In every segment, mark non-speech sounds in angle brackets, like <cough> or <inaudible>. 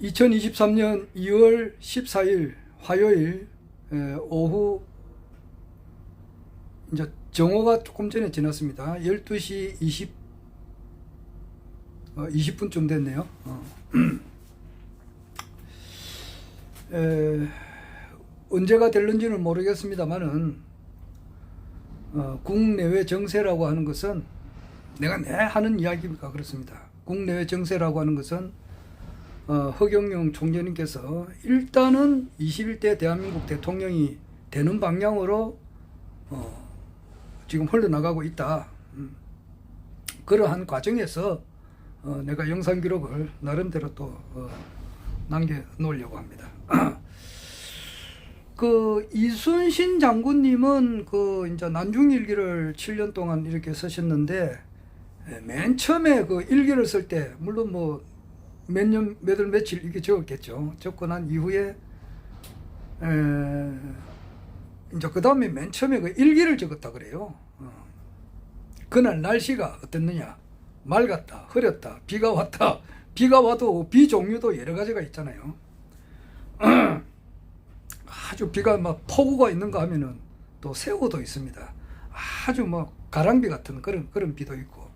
2023년 2월 14일 화요일 에, 오후 이제 정오가 조금 전에 지났습니다. 12시 20 어, 20분쯤 됐네요. 어. <clears throat> 에, 언제가 될는지는 모르겠습니다만은 어, 국내외 정세라고 하는 것은 내가 내 하는 이야기가 그렇습니다. 국내외 정세라고 하는 것은 어, 허경영 총재님께서 일단은 21대 대한민국 대통령이 되는 방향으로 어, 지금 흘러나가고 있다. 음. 그러한 과정에서 어, 내가 영상 기록을 나름대로 또 어, 남겨 놓으려고 합니다. <clears throat> 그 이순신 장군님은 그 이제 난중일기를 7년 동안 이렇게 쓰셨는데 예, 맨 처음에 그 일기를 쓸 때 물론 뭐 몇 년, 몇 월, 며칠 이렇게 적었겠죠. 적고 난 이후에 에, 이제 그 다음에 맨 처음에 그 일기를 적었다 그래요. 어. 그날 날씨가 어땠느냐? 맑았다, 흐렸다, 비가 왔다. 비가 와도 비 종류도 여러 가지가 있잖아요. <clears throat> 아주 비가 막 폭우가 있는가 하면은 또 새우도 있습니다. 아주 뭐 가랑비 같은 그런 그런 비도 있고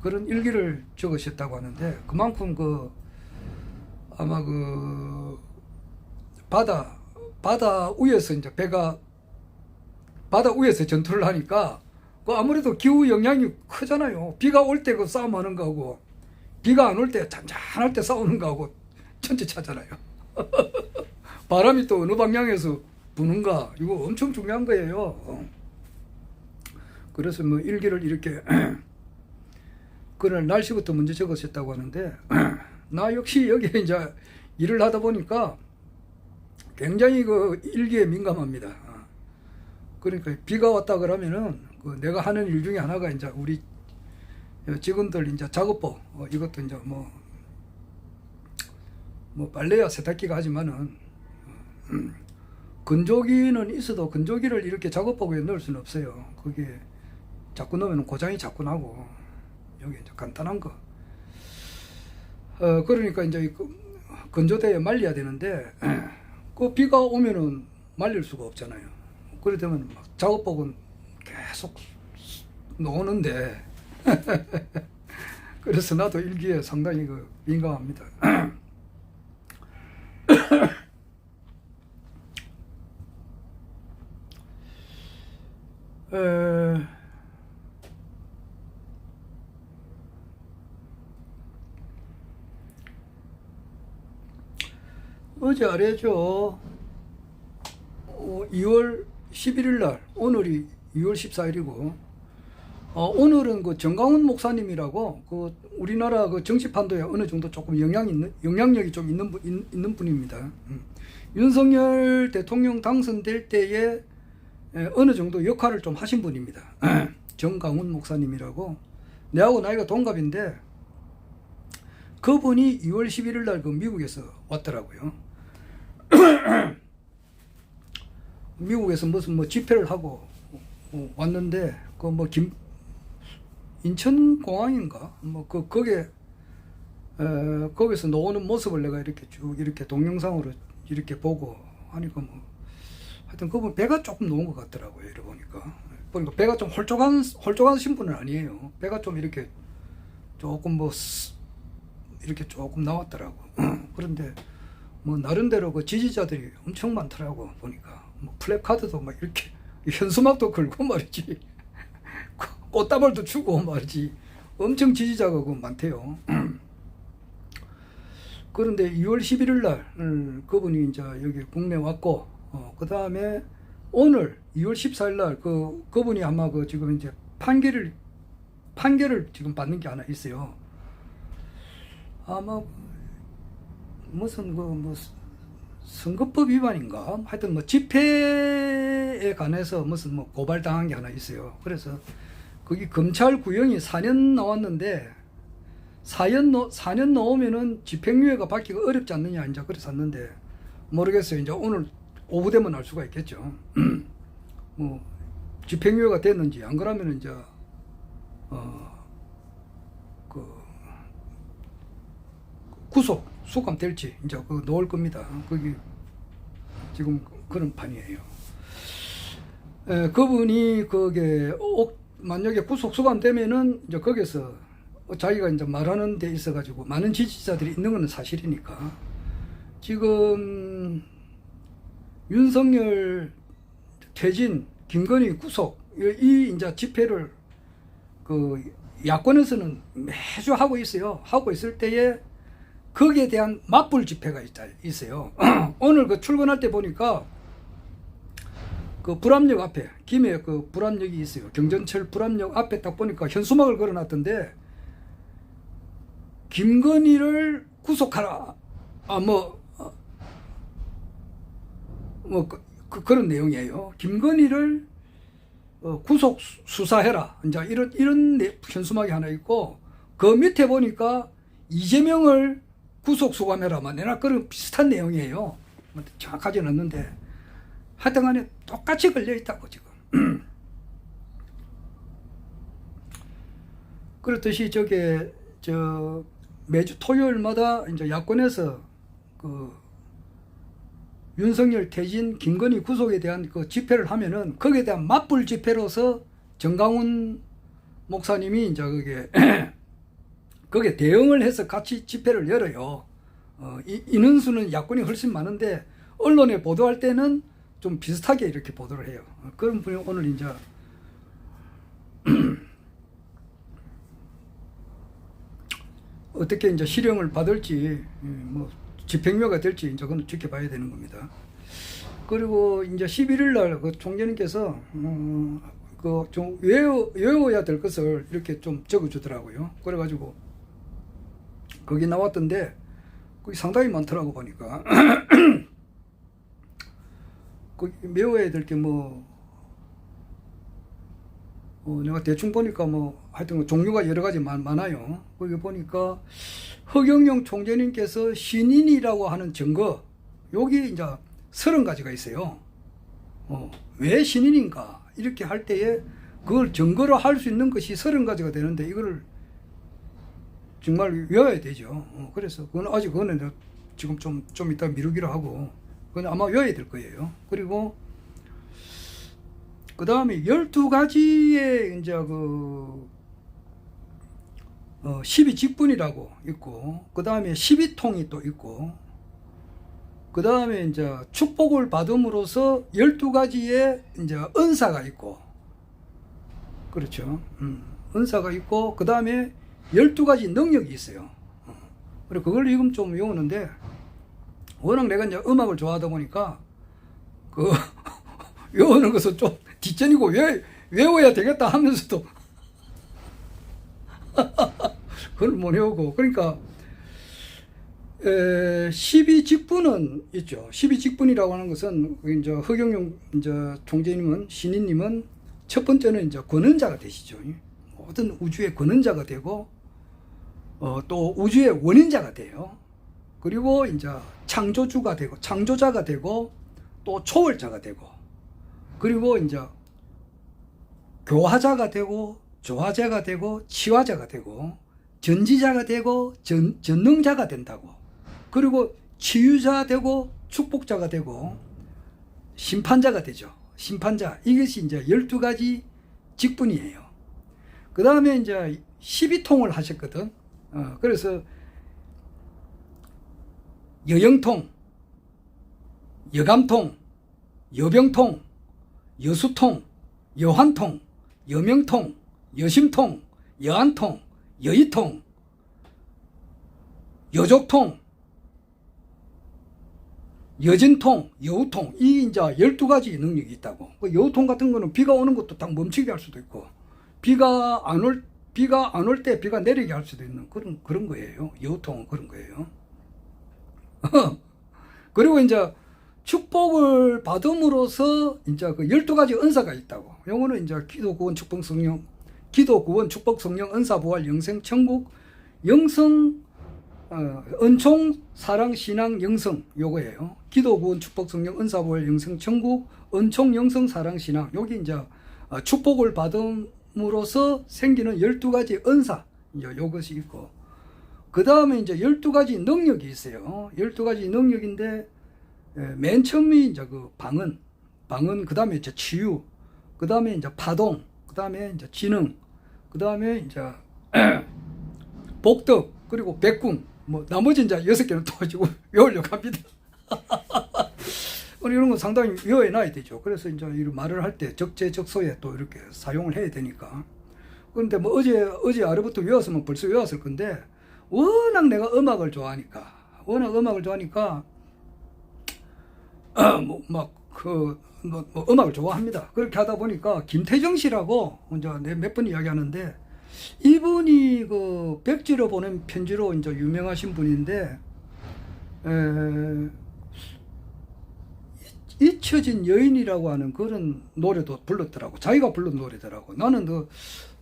그런 일기를 적으셨다고 하는데 그만큼 그 아마 그 바다 바다 위에서 이제 배가 바다 위에서 전투를 하니까 그 아무래도 기후 영향이 크잖아요. 비가 올 때 그 싸움하는 거하고 비가 안 올 때 잔잔할 때 싸우는 거하고 천지 차잖아요. <laughs> 바람이 또 어느 방향에서 부는가 이거 엄청 중요한 거예요. 어. 그래서 뭐 일기를 이렇게 <clears throat> 그날 날씨부터 먼저 적었었다고 하는데 <clears throat> 나 역시 여기 이제 일을 하다 보니까 굉장히 그 일기에 민감합니다. 어. 그러니까 비가 왔다 그러면은 그 내가 하는 일 중에 하나가 이제 우리 직원들 이제 작업복 어, 이것도 이제 뭐, 뭐 빨래야 세탁기가 하지만은 음, <clears throat> 건조기는 있어도 건조기를 이렇게 작업복에 넣을 수는 없어요. 그게 자꾸 넣으면 고장이 자꾸 나고 여기 이제 간단한 거. 어 그러니까 이제 그 건조대에 말려야 되는데 <clears throat> 그 비가 오면은 말릴 수가 없잖아요. 되면 막 작업복은 계속 노는데 <laughs> 그래서 나도 일기에 상당히 그 민감합니다. <clears throat> 에... 아래죠. 어, 2월 11일 날, 오늘이 2월 14일이고, 어, 오늘은 그 정강훈 목사님이라고 그 우리나라 그 정치 판도에 어느 정도 조금 영향 있는 영향력이 좀 있는 분 있, 는 분입니다. 음. 윤석열 대통령 당선될 때에 에, 어느 정도 역할을 좀 하신 분입니다. <clears throat> 정강훈 목사님이라고 내하고 나이가 동갑인데 그분이 2월 11일 날 그 미국에서 왔더라고요. <coughs> 미국에서 무슨 뭐 집회를 하고 어, 왔는데 그 뭐 김 인천 공항인가? 뭐 그 거기에 에, 거기서 나오는 모습을 내가 이렇게 쭉 이렇게 동영상으로 이렇게 보고 하니까 뭐 하여튼 그분 배가 조금 놓은 것 같더라고요 이러 보니까. 보니까 배가 좀 홀쭉한 홀쭉한 신분은 아니에요. 배가 좀 이렇게 조금 뭐 스- 이렇게 조금 나왔더라고. <clears throat> 그런데 뭐 나름대로 그 지지자들이 엄청 많더라고 보니까 뭐 플래카드도 막 이렇게 <laughs> 현수막도 걸고 말이지 <laughs> 꽃다발도 주고 말이지 엄청 지지자가 그 많대요. <clears throat> 그런데 2월 11일 날 음, 그분이 이제 여기 국내 왔고 어, 그 다음에 오늘 2월 14일 날 그 그분이 아마 그 지금 이제 판결을 판결을 지금 받는 게 하나 있어요. 아마 무슨 그뭐 선거법 위반인가 하여튼 뭐 집회에 관해서 무슨 뭐 고발 당한 게 하나 있어요. 그래서 거기 검찰 구형이 4년 나왔는데 4년, 넣, 4년 넣으면은 집행유예가 받기가 어렵지 않느냐 이제 그래서 샀는데 모르겠어요. 이제 오늘 오후 되면 알 수가 있겠죠. <clears throat> 뭐 집행유예가 됐는지 안 그러면 이제 어 그 구속 수감될지 이제 그 놓을 겁니다. 거기 지금 그런 판이에요. 에, 그분이 그게 옥, 만약에 구속 수감되면은 이제 거기서 자기가 이제 말하는 데 있어 가지고 많은 지지자들이 있는 건 사실이니까 지금 윤석열 퇴진 김건희 구속 이- 이 이제 집회를 그 야권에서는 매주 하고 있어요. 하고 있을 때에 거기에 대한 맞불 집회가 있어요. <clears throat> 오늘 그 출근할 때 보니까 그 불암역 앞에 김해 그 불암역이 있어요. 경전철 불암역 앞에 딱 보니까 현수막을 걸어놨던데 김건희를 구속하라. 아 뭐 뭐 그, 그, 그런 내용이에요. 김건희를 어, 구속 수- 수사해라. 이제 이런 이런 내- 현수막이 하나 있고 그 밑에 보니까 이재명을 구속 수감해라만 내나 그런 비슷한 내용이에요. 뭐 정확하지는 않는데 하여튼 간에 똑같이 걸려 있다고 지금. <clears throat> 그렇듯이 저게 저 매주 토요일마다 이제 야권에서 그 윤석열 퇴진 김건희 구속에 대한 그 집회를 하면은 거기에 대한 맞불 집회로서 정강훈 목사님이 이제 그게 <clears throat> 거기에 대응을 해서 같이 집회를 열어요. 어, 이, 인원수는 야권이 훨씬 많은데 언론에 보도할 때는 좀 비슷하게 이렇게 보도를 해요. 어, 그런 분이 오늘 이제 <clears throat> 어떻게 이제 실형을 받을지 예, 뭐 집행유예가 될지 이제 그건 지켜봐야 되는 겁니다. 그리고 이제 11일 날그 총재님께서 어, 그좀 외워 외워야 될 것을 이렇게 좀 적어주더라고요. 그래가지고 거기 나왔던데 거기 상당히 많더라고 보니까 <clears throat> 그 외워야 될 게뭐 어, 내가 대충 보니까 뭐 하여튼 뭐 종류가 여러 가지 많, 많아요. 거기 보니까 허경영 총재님께서 신인이라고 하는 증거 여기 이제 서른 가지가 있어요. 어, 왜 신인인가 이렇게 할 때에 그걸 증거로 할 수 있는 것이 서른 가지가 되는데 이거를 정말 외워야 되죠. 어, 그래서 그건 아직 그거는 지금 좀 좀 이따 미루기로 하고 그건 아마 외워야 될 거예요. 그리고 그 다음에 12가지의 이제 그, 어, 12 직분이라고 있고, 그 다음에 12통이 또 있고, 그 다음에 이제 축복을 받음으로써 12가지의 이제 은사가 있고, 그렇죠. 음, 은사가 있고, 그 다음에 12가지 능력이 있어요. 어, 그리고 그걸 지금 좀 외우는데, 워낙 내가 이제 음악을 좋아하다 보니까, 그, <laughs> 외우는 것은 좀 뒷전이고 왜 외워야 되겠다 하면서도 <laughs> 그걸 못 외우고 그러니까 에, 12 직분은 있죠. 12 직분이라고 하는 것은 그 이제 허경영 이제 총재님은 신인님은 첫 번째는 이제 권원자가 되시죠. 모든 우주의 권원자가 되고 어, 또 우주의 원인자가 돼요. 그리고 이제 창조주가 되고 창조자가 되고 또 초월자가 되고 그리고 이제 교화자가 되고 조화자가 되고 치화자가 되고 전지자가 되고 전, 전능자가 된다고. 그리고 치유자 되고 축복자가 되고 심판자가 되죠. 심판자. 이것이 이제 12가지 직분이에요 그 다음에 이제 12통을 하셨거든. 어, 그래서 여영통 여감통 여병통 여수통, 여환통, 여명통, 여심통, 여안통, 여의통, 여족통, 여진통, 여우통. 이 이제 12가지 능력이 있다고. 그 여우통 같은 거는 비가 오는 것도 딱 멈추게 할 수도 있고 비가 안 올 비가 안 올 때 비가 내리게 할 수도 있는 그런 그런 거예요. 여우통은 그런 거예요. <laughs> 그리고 이제 축복을 받음으로써 이제 그 12가지 은사가 있다고. 요거는 이제 기도 구원 축복 성령, 기도 구원 축복 성령 은사 부활 영생 천국 영성 어, 은총 사랑 신앙 영성 요거예요. 기도 구원 축복 성령 은사 부활 영생 천국 은총 영성 사랑 신앙 여기 이제 어, 축복을 받음 으로써 생기는 12가지 은사 이제 요것이 있고 그 다음에 이제 12가지 능력이 있어요. 12가지 능력인데, 예, 맨 처음이 이제 그 방언, 방언, 그 다음에 이제 치유, 그 다음에 이제 파동, 그 다음에 이제 지능, 그 다음에 이제 <clears throat> 복덕, 그리고 백궁, 뭐, 나머지 이제 여섯 개는 또 가지고 <laughs> 외우려고 합니다. <laughs> 우리 이런 거 상당히 외워놔야 되죠. 그래서 이제 이런 말을 할 때 적재적소에 또 이렇게 사용을 해야 되니까. 그런데 뭐 어제, 어제 아래부터 외웠으면 벌써 외웠을 건데, 워낙 내가 음악을 좋아하니까, 워낙 음악을 좋아하니까, <clears throat> 뭐, 막, 그, 뭐, 뭐 음악을 좋아합니다. 그렇게 하다 보니까 김태정 씨라고 이제 몇번 이야기하는데, 이분이 그 백지로 보낸 편지로 이제 유명하신 분인데, 에, 잊혀진 여인이라고 하는 그런 노래도 불렀더라고. 자기가 부른 노래더라고. 나는 그,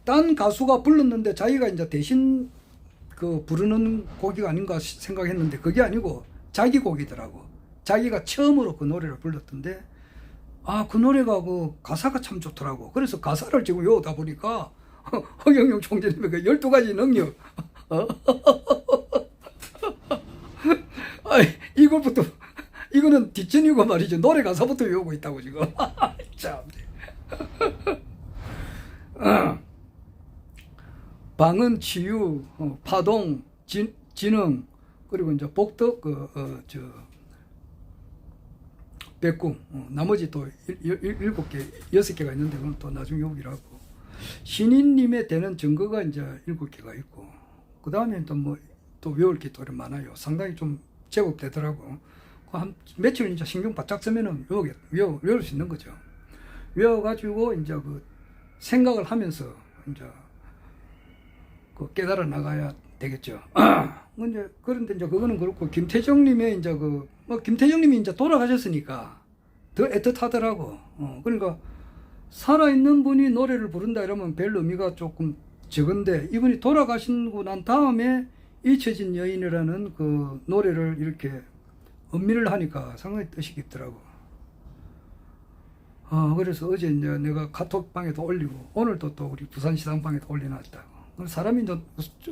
딴 가수가 불렀는데 자기가 이제 대신 그 부르는 곡이 아닌가 시- 생각했는데 그게 아니고 자기 곡이더라고. 자기가 처음으로 그 노래를 불렀던데, 아, 그 노래가 그 가사가 참 좋더라고. 그래서 가사를 지금 외우다 보니까 <laughs> 허경영 총재님의 그 12가지 능력. <laughs> 이걸부터, 이거는 뒷전이고 말이죠. 노래 가사부터 외우고 있다고 지금. <laughs> 참. 어. 방언, 치유, 어, 파동, 진, 지능, 그리고 이제 복덕, 그, 어, 저, 백궁, 어, 나머지 또 일, 일, 일곱 개, 여섯 개가 있는데 그건 또 나중에 오기로 하고 신인님에 되는 증거가 이제 일곱 개가 있고 그 다음에 또 뭐 또 외울 게 또 많아요. 상당히 좀 제법 되더라고. 그한 며칠 이제 신경 바짝 쓰면은 외우, 외울 수 있는 거죠. 외워가지고 이제 그 생각을 하면서 이제 그 깨달아 나가야 되겠죠. <clears throat> 뭐 이제 그런데 이제 그거는 그렇고 김태정님의 이제 그 뭐 김태정님이 이제 돌아가셨으니까 더 애틋하더라고. 어, 그러니까 살아 있는 분이 노래를 부른다 이러면 별 의미가 조금 적은데 이분이 돌아가시고 난 다음에 잊혀진 여인이라는 그 노래를 이렇게 음미를 하니까 상당히 뜻이 깊더라고. 아, 그래서 어제 이제 내가 카톡방에도 올리고, 오늘도 또 우리 부산 시상방에도 올려놨다. 그래서 사람이 이제,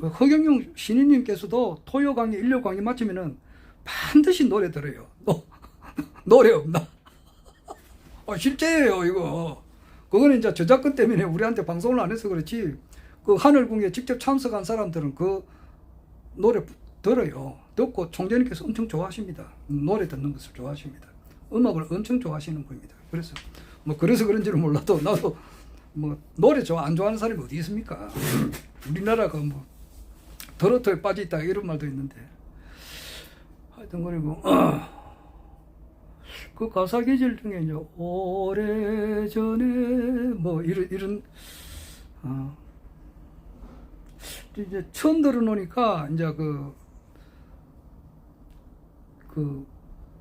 허경영 신인님께서도 토요 강의, 일요 강의 마치면은 반드시 노래 들어요. 노, <laughs> 노래 없나? 어, 실제예요, 이거. 그거는 이제 저작권 때문에 우리한테 방송을 안 해서 그렇지, 그 하늘궁에 직접 참석한 사람들은 그 노래 들어요. 듣고 총재님께서 엄청 좋아하십니다. 노래 듣는 것을 좋아하십니다. 음악을 엄청 좋아하시는 분입니다. 그래서 뭐 그래서 그런지는 몰라도 나도 뭐 노래 좋아 안 좋아하는 사람이 어디 있습니까? 우리나라가 뭐 더러터에 빠져 있다 이런 말도 있는데 하여튼 그리고 <clears throat> 그 가사 계절 중에 이제 오래 전에 뭐 이런 이런 어 이제 처음 들어놓으니까 이제 그, 그,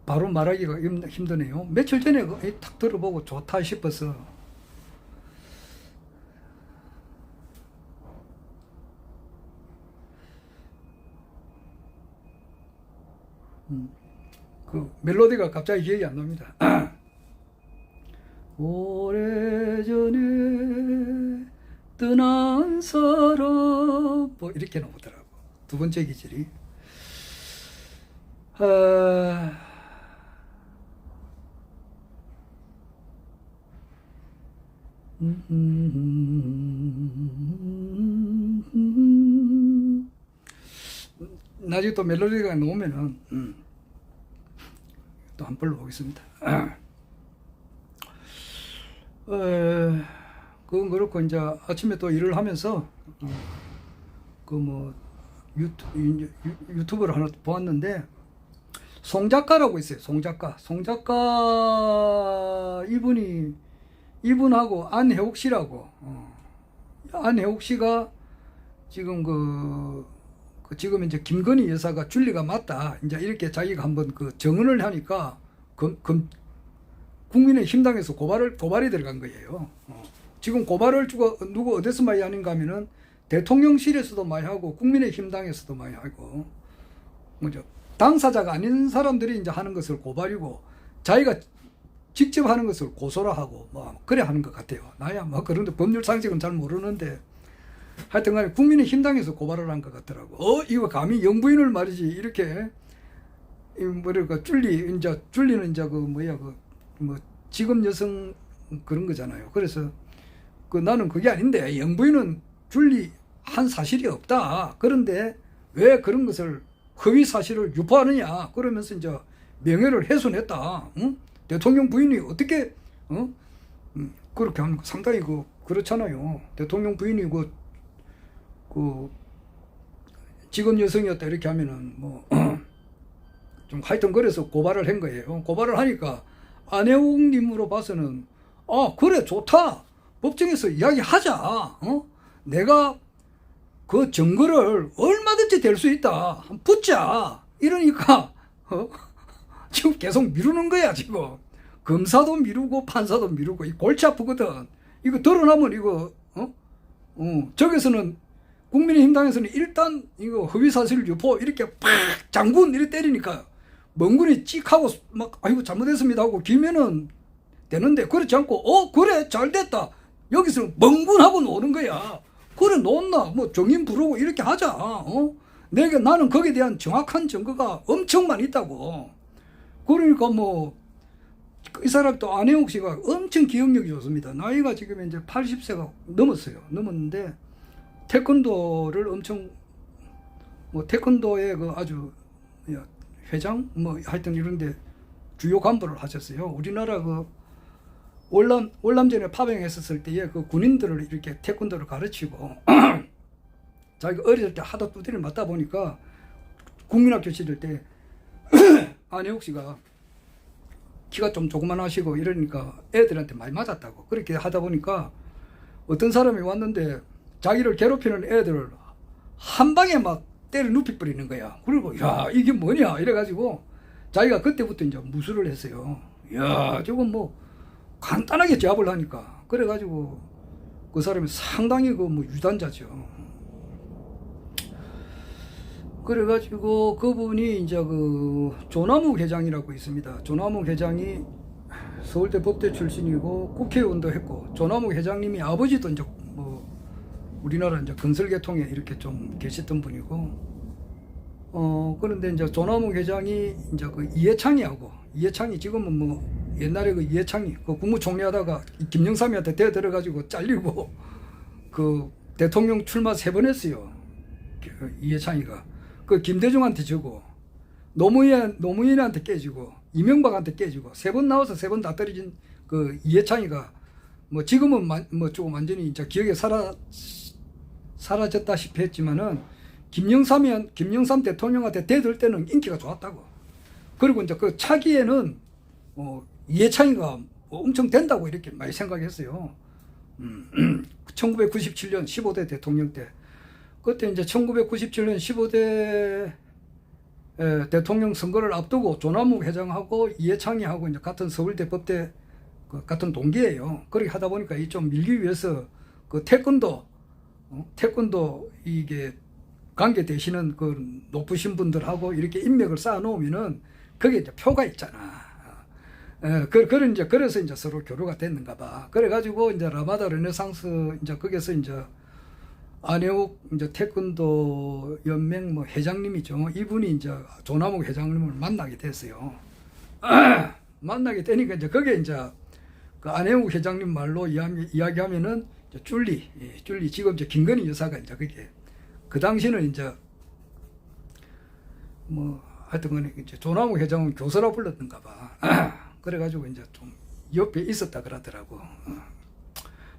바로 말하기가 힘- 힘드네요. 며칠 전에 그, 이탁 들어보고 좋다 싶어서. 음, 그 멜로디가 갑자기 기억이 안 납니다. <clears throat> 오래전에 떠난 사람 뭐 이렇게 나오더라고 두 번째 기절이 아, 음, 나중에 또 멜로디가 나오면은 음, 또한 번 불러보겠습니다. 에, 그건 그렇고 이제 아침에 또 일을 하면서 그뭐 유튜브를 하나 보았는데 송 작가라고 있어요. 송 작가. 송 작가 이분이 이분하고 안혜옥 씨라고 어. 안혜옥 씨가 지금 그, 그 지금 이제 김건희 여사가 줄리가 맞다. 이제 이렇게 자기가 한번 그 정언을 하니까 금, 금, 국민의힘당에서 고발을 고발이 들어간 거예요. 어. 지금 고발을 주고 누구 어디서 많이 하는가 하면은 대통령실에서도 많이 하고 국민의힘당에서도 많이 하고 뭐죠 당사자가 아닌 사람들이 이제 하는 것을 고발이고 자기가 직접 하는 것을 고소라 하고 뭐 그래 하는 것 같아요. 나야 뭐 그런데 법률 상식은 잘 모르는데 하여튼간에 국민의 힘당에서 고발을 한 것 같더라고. 어 이거 감히 영부인을 말이지 이렇게 이 뭐랄까 줄리 이제 줄리는 이제 그 뭐야 그 뭐 직업 여성 그런 거잖아요. 그래서 그 나는 그게 아닌데 영부인은 줄리 한 사실이 없다. 그런데 왜 그런 것을 허위 사실을 유포하느냐 그러면서 이제 명예를 훼손했다. 응? 대통령 부인이 어떻게 어? 음, 그렇게 하는 거 상당히 그 그렇잖아요. 대통령 부인이 그, 그 직업 여성이었다 이렇게 하면은 뭐 <clears throat> 좀 하여튼 그래서 고발을 한 거예요. 고발을 하니까 안혜웅님으로 봐서는 아 그래 좋다 법정에서 이야기하자. 어? 내가 그 증거를 얼마든지 될 수 있다. 붙자. 이러니까 어? <laughs> 지금 계속 미루는 거야 지금. 검사도 미루고 판사도 미루고 이 골치 아프거든. 이거 드러나면 이거 어? 어 저기서는 국민의힘당에서는 일단 이거 허위사실 유포 이렇게 팍 장군 이렇게 때리니까 멍군이 찍하고 막 아이고 잘못했습니다 하고 기면은 되는데 그렇지 않고 어 그래 잘 됐다 여기서 멍군하고 노는 거야 그래 놓나 뭐 정인 부르고 이렇게 하자 어 내가 나는 거기에 대한 정확한 증거가 엄청 많이 있다고 그러니까 뭐 이 사람 또 안혜옥 씨가 엄청 기억력이 좋습니다. 나이가 지금 이제 80세가 넘었어요. 넘었는데 태권도를 엄청 뭐 태권도의 그 아주 회장 뭐 하여튼 이런데 주요 간부를 하셨어요. 우리나라 그 월남 월남전에 파병했었을 때에 그 군인들을 이렇게 태권도를 가르치고 <clears throat> 자기가 어렸을 때 하도 두드려 맞다 보니까 국민학교 시절 때 <clears throat> 안혜옥 씨가 키가 좀 조그만하시고 이러니까 애들한테 많이 맞았다고 그렇게 하다 보니까 어떤 사람이 왔는데 자기를 괴롭히는 애들을 한 방에 막 때려 눕히 버리는 거야. 그리고 야 이게 뭐냐 이래가지고 자기가 그때부터 이제 무술을 했어요. 야 저건 뭐 간단하게 제압을 하니까 그래가지고 그 사람이 상당히 그 뭐 유단자죠. 그래가지고 그분이 이제 그 조나무 회장이라고 있습니다. 조나무 회장이 서울대 법대 출신이고 국회의원도 했고 조나무 회장님이 아버지도 이제 뭐 우리나라 이제 건설계통에 이렇게 좀 계셨던 분이고 어 그런데 이제 조나무 회장이 이제 그 이해창이하고 이해창이 지금은 뭐 옛날에 그 이해창이 그 국무총리하다가 김영삼이한테 대 들어가지고 잘리고 <laughs> 그 대통령 출마 세 번 했어요. 그 이해창이가 그 김대중한테 주고 노무현 노무현한테 깨지고 이명박한테 깨지고 세 번 나와서 세 번 다 떨어진 그 이해창이가 뭐 지금은 만- 뭐 조금 완전히 이제 기억에 사라 사라졌다시피 했지만은 김영삼이 김영삼 대통령한테 대들 때는 인기가 좋았다고. 그리고 이제 그 차기에는 어, 이해창이가 엄청 된다고 이렇게 많이 생각했어요. 음, <clears throat> 1997년 15대 대통령 때 그때 이제 1997년 15대 에, 대통령 선거를 앞두고 조남욱 회장하고 이해창이하고 이제 같은 서울대 법대 그 같은 동기예요. 그렇게 하다 보니까 이 좀 밀기 위해서 그 태권도 어? 태권도 이게 관계 되시는 그 높으신 분들하고 이렇게 인맥을 쌓아 놓으면은 거기에 이제 표가 있잖아. 어, 그, 그런 이제 그래서 이제 서로 교류가 됐는가 봐. 그래가지고 이제 라마다 르네상스 이제 거기서 이제 안혜욱 이제 태권도 연맹 뭐 회장님이죠. 이분이 이제 조남욱 회장님을 만나게 됐어요. <clears throat> 만나게 되니까 이제 그게 이제 그 안혜욱 회장님 말로 이야기, 이제 줄리, 예, 줄리 지금 이제 김건희 여사가 이제 그게 그 당시는 이제 뭐 하여튼 간에 이제 조남욱 회장은 교수라 불렀던가 봐. <clears throat> 그래가지고 이제 좀 옆에 있었다 그러더라고. 어.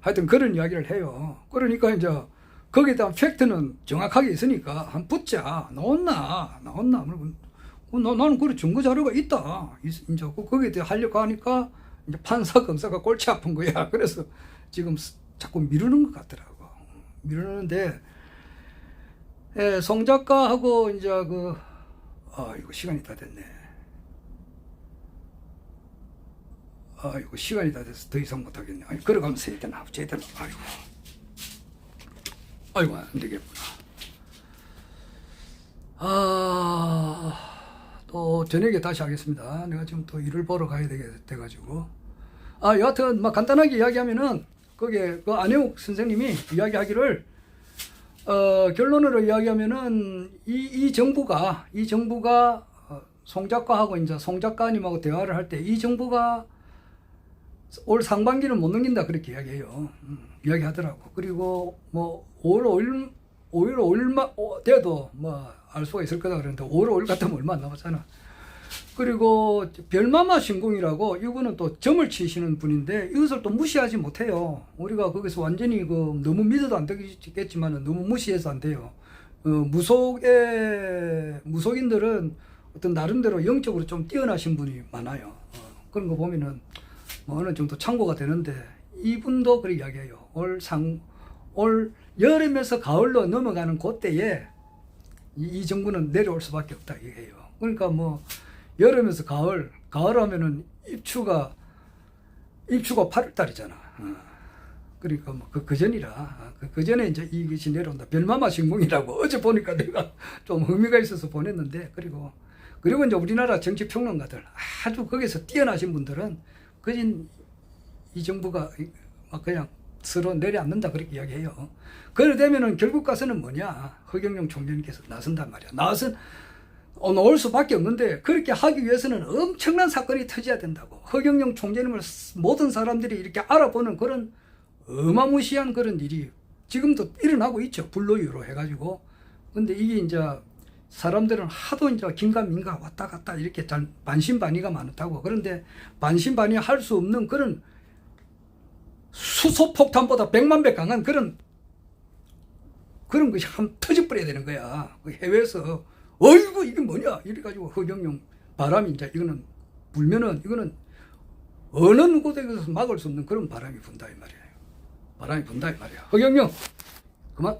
하여튼 그런 이야기를 해요. 그러니까 이제 거기에 대한 팩트는 정확하게 있으니까 한 붙자 나왔나 나왔나 어, 나, 나는 그래 증거 자료가 있다 있- 이제 그- 거기에 대해 하려고 하니까 이제 판사 검사가 골치 아픈 거야 <laughs> 그래서 지금 스- 자꾸 미루는 것 같더라고 미루는데 예, 송 작가하고 이제 그 아, 이거 시간이 다 됐네. 아, 이거 시간이 다 돼서 더 이상 못 하겠네. 아니, 걸어가면서 일단 하고 제대로. 아이고. 아이고, 안 되겠구나. 아, 또 저녁에 다시 하겠습니다. 내가 지금 또 일을 보러 가야 되게 돼가지고. 아, 여하튼, 막 간단하게 이야기하면은, 거기에 그 안혜욱 선생님이 이야기하기를 어, 결론으로 이야기하면은 이, 이 정부가 이 정부가 어, 송 작가하고 이제 송 작가님하고 대화를 할 때 이 정부가 올 상반기는 못 넘긴다 그렇게 이야기해요. 음, 이야기하더라고. 그리고 뭐 5월 5일 5일 5일만 돼도 뭐 알 수가 있을 거다 그러는데 5월 5일 같으면 얼마 안 남았잖아. 그리고 별마마 신공이라고 이거는 또 점을 치시는 분인데 이것을 또 무시하지 못해요. 우리가 거기서 완전히 그 너무 믿어도 안 되겠지만 너무 무시해서 안 돼요. 어, 무속의 무속인들은 어떤 나름대로 영적으로 좀 뛰어나신 분이 많아요. 어, 그런 거 보면은 뭐 어느 정도 참고가 되는데 이분도 그렇게 이야기해요. 올 상, 올 여름에서 가을로 넘어가는 그때에 이, 이 정부는 내려올 수밖에 없다 이게요. 그러니까 뭐 여름에서 가을, 가을 하면은 입추가 입추가 8월 달이잖아. 어. 그러니까 뭐그 그전이라 그 그 전에 이제 이것이 내려온다. 별마마 신공이라고 어제 보니까 내가 <laughs> 좀 의미가 있어서 보냈는데 그리고 그리고 이제 우리나라 정치 평론가들 아주 거기서 뛰어나신 분들은 그진 이 정부가 막 그냥 서로 내려앉는다 그렇게 이야기해요. 그래 되면은 결국 가서는 뭐냐 허경영 총재님께서 나선단 말이야. 나선 어, 나올 수밖에 없는데 그렇게 하기 위해서는 엄청난 사건이 터져야 된다고. 허경영 총재님을 모든 사람들이 이렇게 알아보는 그런 어마무시한 그런 일이 지금도 일어나고 있죠. 불로유로 해가지고. 근데 이게 이제 사람들은 하도 이제 긴가민가 왔다 갔다 이렇게 잘 반신반의가 많다고. 그런데 반신반의 할 수 없는 그런 수소폭탄보다 백만 배 강한 그런 그런 것이 한 터져버려야 되는 거야. 그 해외에서 어이구 이게 뭐냐 이래가지고 허경영 바람이 이제 이거는 불면은 이거는 어느 누구도 막을 수 없는 그런 바람이 분다 이 말이에요. 바람이 분다 이 말이야. 허경영 그만.